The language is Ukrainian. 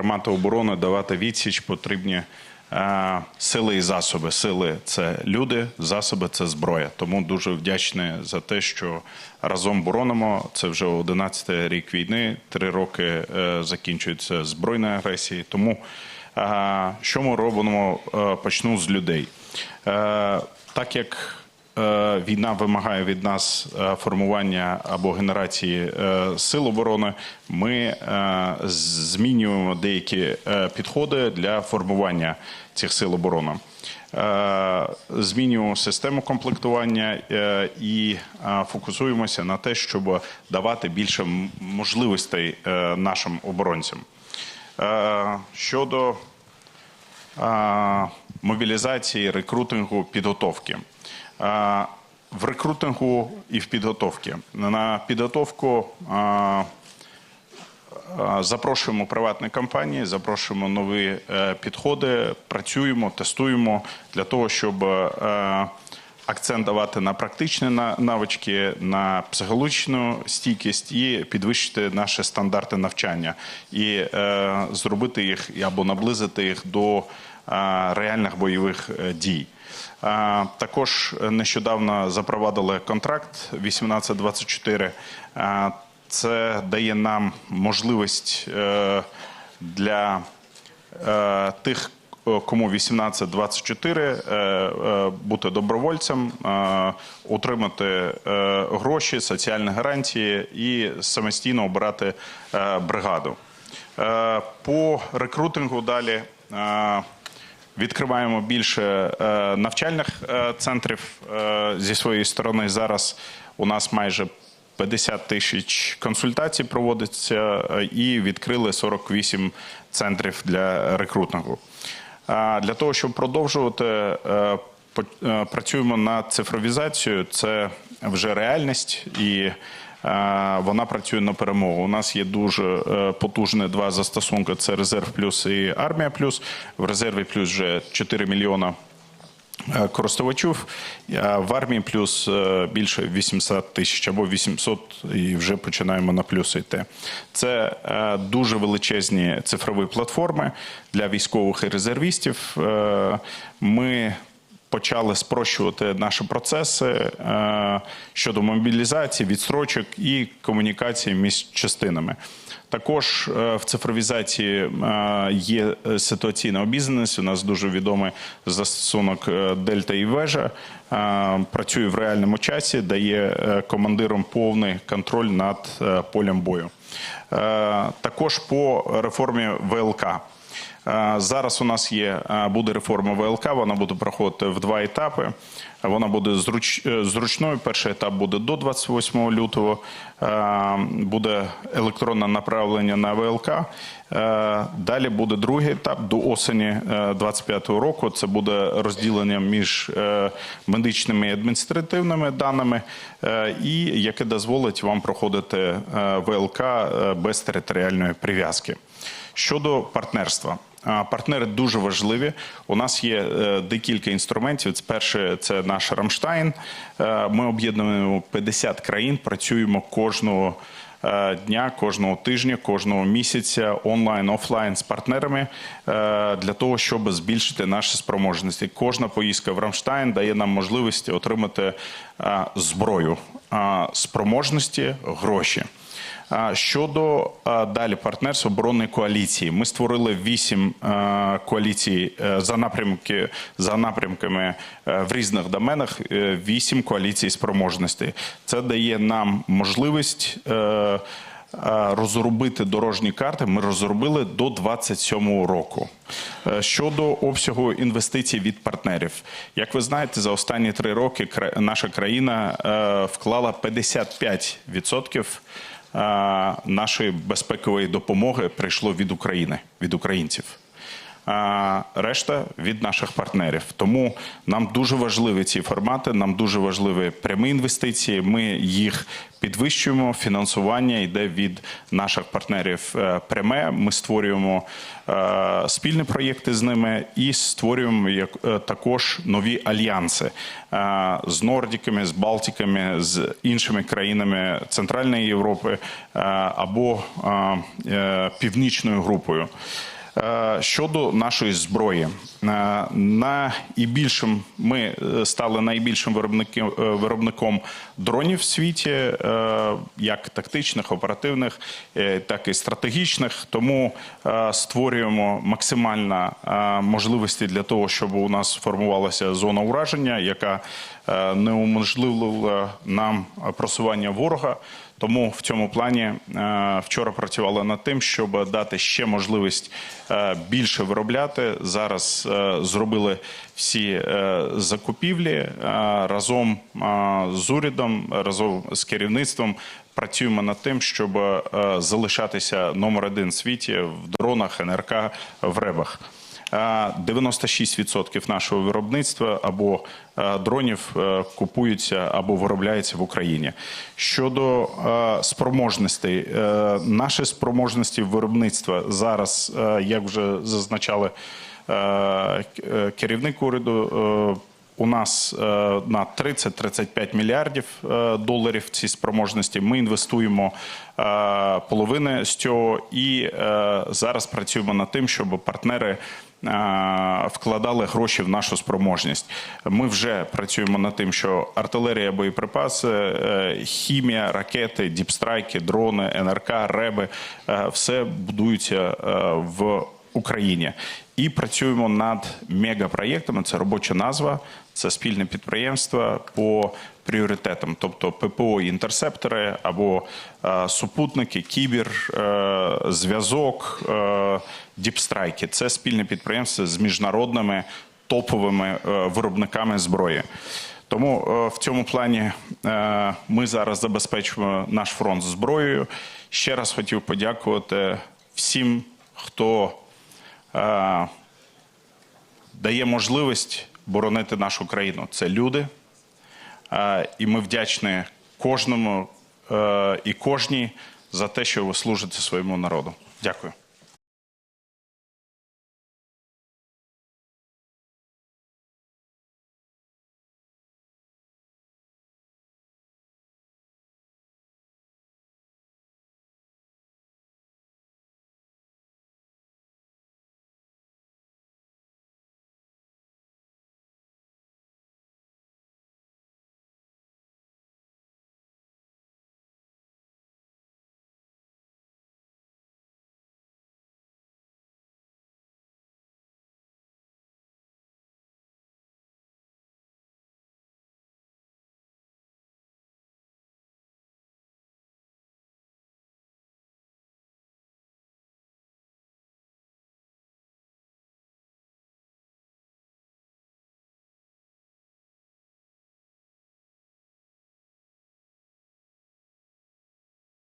тримати оборону, давати відсіч потрібні е, сили і засоби. Сили це люди, засоби це зброя. Тому дуже вдячний за те, що разом боронимо. Це вже 11 рік війни. Три роки е, закінчується збройної агресії. Тому е, що ми робимо? Е, почну з людей. Е, так як війна вимагає від нас е, формування або генерації е, сил оборони, ми е, змінюємо деякі е, підходи для формування цих сил оборони. Е, Змінюємо систему комплектування е, і е, фокусуємося на те, щоб давати більше можливостей е, нашим оборонцям. Е, Щодо мобілізації, рекрутингу, підготовки. В рекрутингу і в підготовці. На підготовку запрошуємо приватні компанії, запрошуємо нові е, підходи, працюємо, тестуємо для того, щоб е, акцент давати на практичні навички, на психологічну стійкість і підвищити наші стандарти навчання і е, зробити їх або наблизити їх до е, реальних бойових е, дій. Е, Також нещодавно запровадили контракт 1824. Е, Це дає нам можливість для тих, кому 18-24, е, е, бути добровольцем, е, отримати е, гроші, соціальні гарантії і самостійно обирати е, бригаду. Е, По рекрутингу далі. е, Відкриваємо більше е, навчальних е, центрів е, зі своєї сторони. Зараз у нас майже 50 тисяч консультацій проводиться е, і відкрили 48 центрів для рекрутингу. Для того, щоб продовжувати, е, е, працюємо над цифровізацією. Це вже реальність і е, вона працює на перемогу. У нас є дуже потужні два застосунки: це резерв плюс і армія плюс. В резерві плюс вже 4 мільйона користувачів. В армії плюс е, більше 800 тисяч або 800 і вже починаємо на плюси йти. Це е, дуже величезні цифрові платформи для військових і резервістів. Е, Ми почали спрощувати наші процеси е, щодо мобілізації, відстрочок і комунікації між частинами. Також е, в цифровізації е, є е, ситуаційна обізнаність. У нас дуже відомий застосунок Дельта і Вежа. Працює в реальному часі, дає командирам повний контроль над полем бою. Також по реформі ВЛК. Е, Зараз у нас є е, буде реформа ВЛК. Вона буде проходити в два етапи. Вона буде зруч, е, зручною. Перший етап буде до 28 лютого. Буде електронне направлення на ВЛК. Далі буде другий етап до осені 25-го року. Це буде розділення між медичними і адміністративними даними, і яке дозволить вам проходити ВЛК без територіальної прив'язки. Щодо партнерства. Партнери дуже важливі. У нас є е, декілька інструментів. Перше, це наш Рамштайн. Е, Ми об'єднуємо 50 країн, працюємо кожного е, дня, кожного тижня, кожного місяця онлайн, офлайн з партнерами для того, щоб збільшити наші спроможності. Кожна поїздка в Рамштайн дає нам можливість отримати зброю, спроможності, гроші. Щодо далі партнерств оборонної коаліції, ми створили вісім коаліцій е, за напрямки за напрямками е, в різних доменах. е, Вісім коаліцій спроможності. Це дає нам можливість. Розробити дорожні карти ми розробили до 27 року. Щодо обсягу інвестицій від партнерів, як ви знаєте, за останні три роки наша країна вклала 55% е, нашої безпекової допомоги прийшло від України, від українців. Решта від наших партнерів. Тому нам дуже важливі ці формати, нам дуже важливі прямі інвестиції. Ми їх підвищуємо. Фінансування йде від наших партнерів е, пряме. Ми створюємо е, спільні проєкти з ними і створюємо е, також нові альянси з Нордіками, з Балтиками, з іншими країнами Центральної Європи або північною групою. Е, Щодо нашої зброї, е, найбільшим ми е, стали найбільшим виробником, виробником дронів в світі, як тактичних, оперативних, так і стратегічних. Тому створюємо максимально можливості для того, щоб у нас формувалася зона ураження, яка не уможливила нам просування ворога. Тому в цьому плані е, вчора працювали над тим, щоб дати ще можливість е, більше виробляти. Зараз е, зробили всі закупівлі разом з урядом, разом з керівництвом. Працюємо над тим, щоб залишатися номер один в світі в дронах, НРК, в ребах. Е, 96% нашого виробництва або е, дронів е, купуються або виробляються в Україні. Щодо е, спроможностей, е, наші спроможності виробництва зараз, е, як вже зазначали е, е, керівник уряду. е, у нас е, на 30-35 мільярдів е, доларів ці спроможності. Ми інвестуємо е, половини з цього і е, зараз працюємо над тим, щоб партнери е, вкладали гроші в нашу спроможність. Ми вже працюємо над тим, що артилерія, боєприпаси, е, хімія, ракети, діпстрайки, дрони, НРК, реби е, все будуються е, в Україні. І працюємо над мегапроєктами. Це робоча назва, це спільне підприємство по пріоритетам, тобто ППО інтерсептори або е, супутники, кібер, е, зв'язок, е, діпстрайки. Це спільне підприємство з міжнародними топовими е, виробниками зброї. Тому е, в цьому плані е, ми зараз забезпечуємо наш фронт зброєю. Ще раз хотів подякувати всім, хто е, дає можливість боронити нашу країну. Це люди. Е, І ми вдячні кожному е, і кожній за те, що ви служите своєму народу. Дякую.